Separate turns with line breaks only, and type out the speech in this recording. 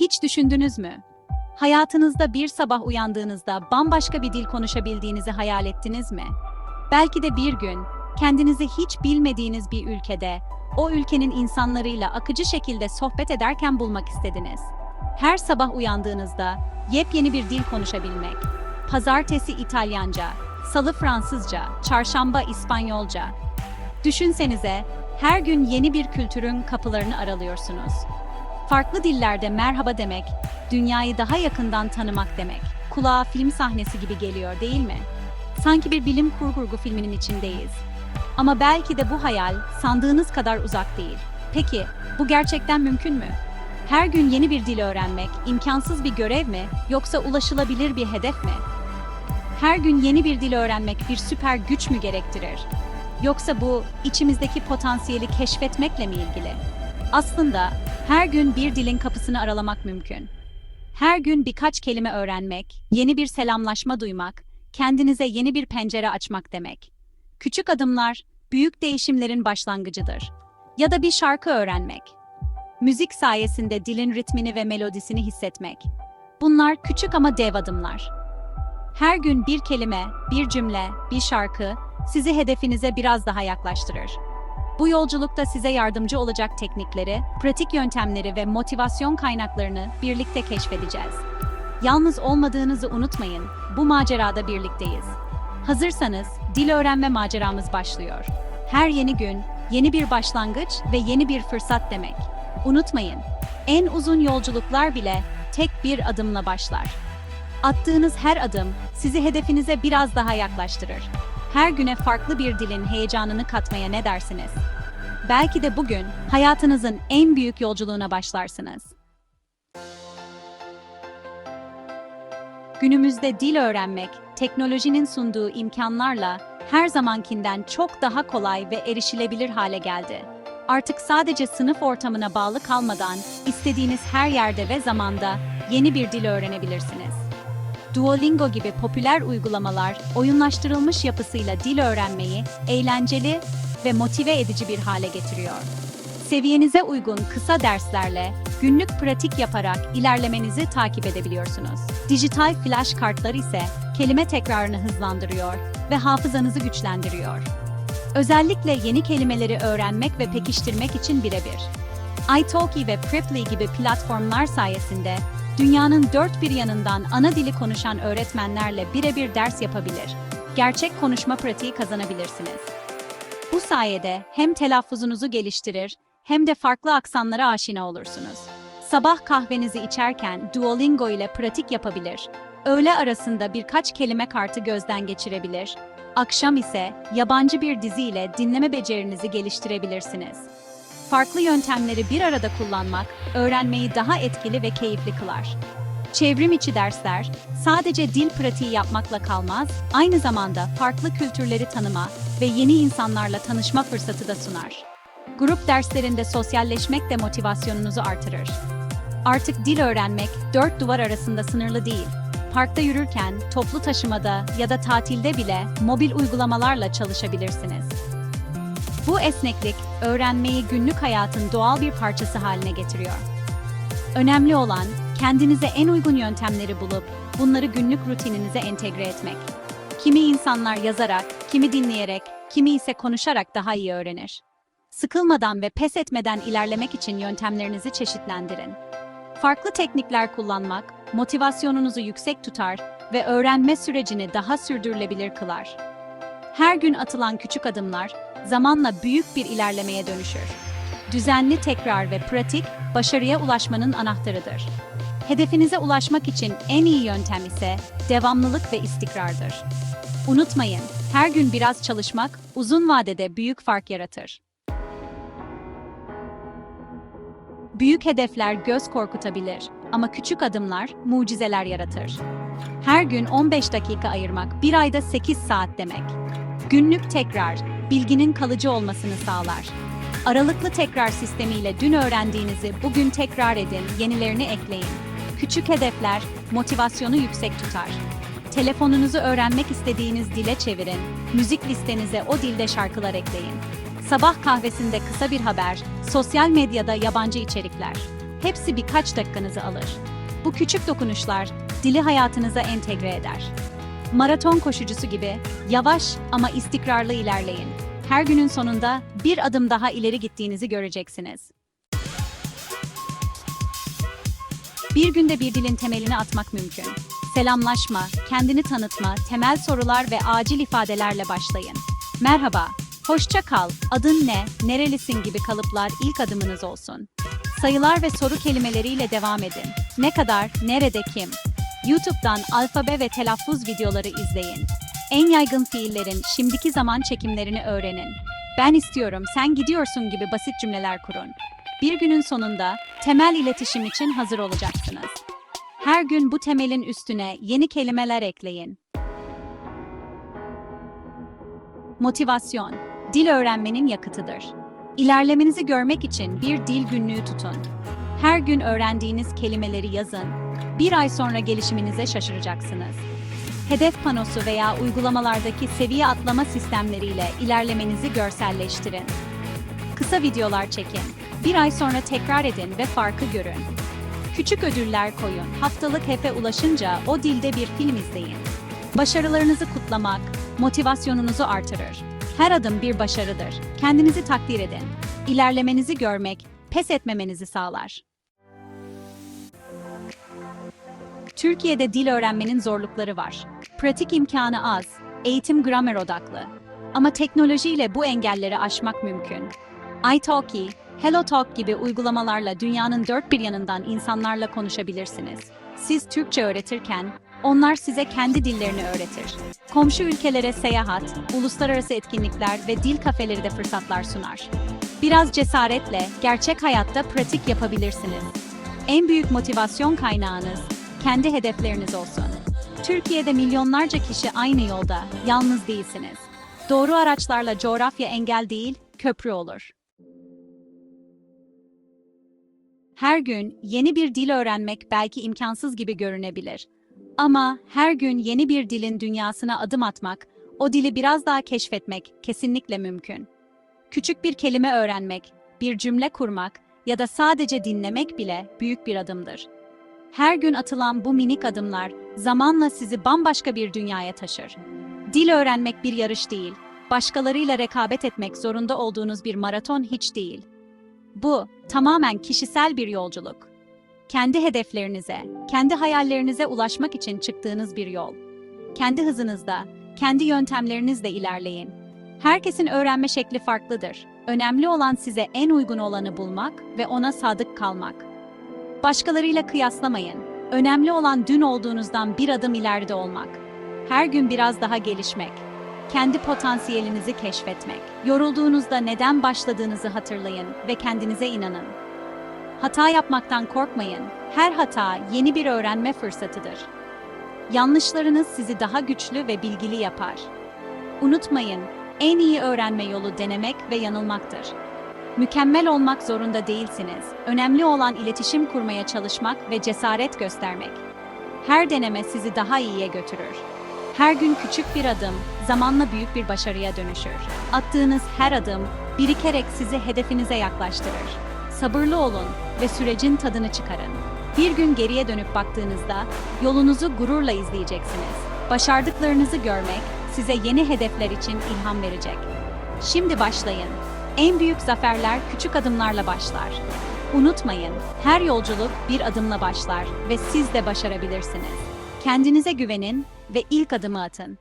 Hiç düşündünüz mü? Hayatınızda bir sabah uyandığınızda bambaşka bir dil konuşabildiğinizi hayal ettiniz mi? Belki de bir gün kendinizi hiç bilmediğiniz bir ülkede, o ülkenin insanlarıyla akıcı şekilde sohbet ederken bulmak istediniz. Her sabah uyandığınızda yepyeni bir dil konuşabilmek. Pazartesi İtalyanca, salı Fransızca, çarşamba İspanyolca. Düşünsenize, her gün yeni bir kültürün kapılarını aralıyorsunuz. Farklı dillerde merhaba demek, dünyayı daha yakından tanımak demek. Kulağa film sahnesi gibi geliyor değil mi? Sanki bir bilim kurgu filminin içindeyiz. Ama belki de bu hayal sandığınız kadar uzak değil. Peki, bu gerçekten mümkün mü? Her gün yeni bir dil öğrenmek imkansız bir görev mi yoksa ulaşılabilir bir hedef mi? Her gün yeni bir dil öğrenmek bir süper güç mü gerektirir? Yoksa bu içimizdeki potansiyeli keşfetmekle mi ilgili? Aslında her gün bir dilin kapısını aralamak mümkün. Her gün birkaç kelime öğrenmek, yeni bir selamlaşma duymak, kendinize yeni bir pencere açmak demek. Küçük adımlar büyük değişimlerin başlangıcıdır. Ya da bir şarkı öğrenmek. Müzik sayesinde dilin ritmini ve melodisini hissetmek. Bunlar küçük ama dev adımlar. Her gün bir kelime, bir cümle, bir şarkı sizi hedefinize biraz daha yaklaştırır. Bu yolculukta size yardımcı olacak teknikleri, pratik yöntemleri ve motivasyon kaynaklarını birlikte keşfedeceğiz. Yalnız olmadığınızı unutmayın, bu macerada birlikteyiz. Hazırsanız dil öğrenme maceramız başlıyor. Her yeni gün yeni bir başlangıç ve yeni bir fırsat demek. Unutmayın, en uzun yolculuklar bile tek bir adımla başlar. Attığınız her adım sizi hedefinize biraz daha yaklaştırır. Her güne farklı bir dilin heyecanını katmaya ne dersiniz? Belki de bugün hayatınızın en büyük yolculuğuna başlarsınız. Günümüzde dil öğrenmek, teknolojinin sunduğu imkanlarla her zamankinden çok daha kolay ve erişilebilir hale geldi. Artık sadece sınıf ortamına bağlı kalmadan istediğiniz her yerde ve zamanda yeni bir dil öğrenebilirsiniz. Duolingo gibi popüler uygulamalar oyunlaştırılmış yapısıyla dil öğrenmeyi eğlenceli ve motive edici bir hale getiriyor. Seviyenize uygun kısa derslerle günlük pratik yaparak ilerlemenizi takip edebiliyorsunuz. Dijital flash kartlar ise kelime tekrarını hızlandırıyor ve hafızanızı güçlendiriyor. Özellikle yeni kelimeleri öğrenmek ve pekiştirmek için birebir. italki ve Preply gibi platformlar sayesinde dünyanın dört bir yanından ana dili konuşan öğretmenlerle birebir ders yapabilir, gerçek konuşma pratiği kazanabilirsiniz. Bu sayede hem telaffuzunuzu geliştirir hem de farklı aksanlara aşina olursunuz. Sabah kahvenizi içerken Duolingo ile pratik yapabilir, öğle arasında birkaç kelime kartı gözden geçirebilir, akşam ise yabancı bir dizi ile dinleme becerinizi geliştirebilirsiniz. Farklı yöntemleri bir arada kullanmak, öğrenmeyi daha etkili ve keyifli kılar. Çevrim içi dersler, sadece dil pratiği yapmakla kalmaz, aynı zamanda farklı kültürleri tanıma ve yeni insanlarla tanışma fırsatı da sunar. Grup derslerinde sosyalleşmek de motivasyonunuzu artırır. Artık dil öğrenmek dört duvar arasında sınırlı değil. Parkta yürürken, toplu taşımada ya da tatilde bile mobil uygulamalarla çalışabilirsiniz. Bu esneklik, öğrenmeyi günlük hayatın doğal bir parçası haline getiriyor. Önemli olan, kendinize en uygun yöntemleri bulup, bunları günlük rutininize entegre etmek. Kimi insanlar yazarak, kimi dinleyerek, kimi ise konuşarak daha iyi öğrenir. Sıkılmadan ve pes etmeden ilerlemek için yöntemlerinizi çeşitlendirin. Farklı teknikler kullanmak, motivasyonunuzu yüksek tutar ve öğrenme sürecini daha sürdürülebilir kılar. Her gün atılan küçük adımlar, zamanla büyük bir ilerlemeye dönüşür. Düzenli tekrar ve pratik, başarıya ulaşmanın anahtarıdır. Hedefinize ulaşmak için en iyi yöntem ise devamlılık ve istikrardır. Unutmayın, her gün biraz çalışmak uzun vadede büyük fark yaratır. Büyük hedefler göz korkutabilir ama küçük adımlar mucizeler yaratır. Her gün 15 dakika ayırmak bir ayda 8 saat demek. Günlük tekrar, bilginin kalıcı olmasını sağlar. Aralıklı tekrar sistemiyle dün öğrendiğinizi bugün tekrar edin, yenilerini ekleyin. Küçük hedefler motivasyonu yüksek tutar. Telefonunuzu öğrenmek istediğiniz dile çevirin, müzik listenize o dilde şarkılar ekleyin. Sabah kahvesinde kısa bir haber, sosyal medyada yabancı içerikler. hepsi birkaç dakikanızı alır. Bu küçük dokunuşlar dili hayatınıza entegre eder. Maraton koşucusu gibi yavaş ama istikrarlı ilerleyin. Her günün sonunda bir adım daha ileri gittiğinizi göreceksiniz. Bir günde bir dilin temelini atmak mümkün. Selamlaşma, kendini tanıtma, temel sorular ve acil ifadelerle başlayın. Merhaba, hoşça kal, adın ne, nerelisin gibi kalıplar ilk adımınız olsun. Sayılar ve soru kelimeleriyle devam edin. Ne kadar, nerede kim? YouTube'dan alfabe ve telaffuz videoları izleyin. En yaygın fiillerin şimdiki zaman çekimlerini öğrenin. Ben istiyorum, sen gidiyorsun gibi basit cümleler kurun. Bir günün sonunda temel iletişim için hazır olacaksınız. Her gün bu temelin üstüne yeni kelimeler ekleyin. Motivasyon, dil öğrenmenin yakıtıdır. İlerlemenizi görmek için bir dil günlüğü tutun. Her gün öğrendiğiniz kelimeleri yazın. Bir ay sonra gelişiminize şaşıracaksınız. Hedef panosu veya uygulamalardaki seviye atlama sistemleriyle ilerlemenizi görselleştirin. Kısa videolar çekin. Bir ay sonra tekrar edin ve farkı görün. Küçük ödüller koyun. Haftalık hefe ulaşınca o dilde bir film izleyin. Başarılarınızı kutlamak, motivasyonunuzu artırır. Her adım bir başarıdır. Kendinizi takdir edin. İlerlemenizi görmek, pes etmemenizi sağlar. Türkiye'de dil öğrenmenin zorlukları var. Pratik imkanı az, eğitim gramer odaklı. Ama teknolojiyle bu engelleri aşmak mümkün. iTalki, HelloTalk gibi uygulamalarla dünyanın dört bir yanından insanlarla konuşabilirsiniz. Siz Türkçe öğretirken, onlar size kendi dillerini öğretir. Komşu ülkelere seyahat, uluslararası etkinlikler ve dil kafeleri de fırsatlar sunar. Biraz cesaretle, gerçek hayatta pratik yapabilirsiniz. En büyük motivasyon kaynağınız, kendi hedefleriniz olsun. Türkiye'de milyonlarca kişi aynı yolda, yalnız değilsiniz. Doğru araçlarla coğrafya engel değil, köprü olur. Her gün yeni bir dil öğrenmek belki imkansız gibi görünebilir. Ama her gün yeni bir dilin dünyasına adım atmak, o dili biraz daha keşfetmek kesinlikle mümkün. Küçük bir kelime öğrenmek, bir cümle kurmak ya da sadece dinlemek bile büyük bir adımdır. Her gün atılan bu minik adımlar zamanla sizi bambaşka bir dünyaya taşır. Dil öğrenmek bir yarış değil, başkalarıyla rekabet etmek zorunda olduğunuz bir maraton hiç değil. Bu tamamen kişisel bir yolculuk. Kendi hedeflerinize, kendi hayallerinize ulaşmak için çıktığınız bir yol. Kendi hızınızda, kendi yöntemlerinizle ilerleyin. Herkesin öğrenme şekli farklıdır. Önemli olan size en uygun olanı bulmak ve ona sadık kalmak. Başkalarıyla kıyaslamayın. Önemli olan dün olduğunuzdan bir adım ileride olmak. Her gün biraz daha gelişmek. Kendi potansiyelinizi keşfetmek. Yorulduğunuzda neden başladığınızı hatırlayın ve kendinize inanın. Hata yapmaktan korkmayın. Her hata yeni bir öğrenme fırsatıdır. Yanlışlarınız sizi daha güçlü ve bilgili yapar. Unutmayın, en iyi öğrenme yolu denemek ve yanılmaktır. Mükemmel olmak zorunda değilsiniz. Önemli olan iletişim kurmaya çalışmak ve cesaret göstermek. Her deneme sizi daha iyiye götürür. Her gün küçük bir adım zamanla büyük bir başarıya dönüşür. Attığınız her adım birikerek sizi hedefinize yaklaştırır. Sabırlı olun ve sürecin tadını çıkarın. Bir gün geriye dönüp baktığınızda yolunuzu gururla izleyeceksiniz. Başardıklarınızı görmek size yeni hedefler için ilham verecek. Şimdi başlayın. En büyük zaferler küçük adımlarla başlar. Unutmayın, her yolculuk bir adımla başlar ve siz de başarabilirsiniz. Kendinize güvenin ve ilk adımı atın.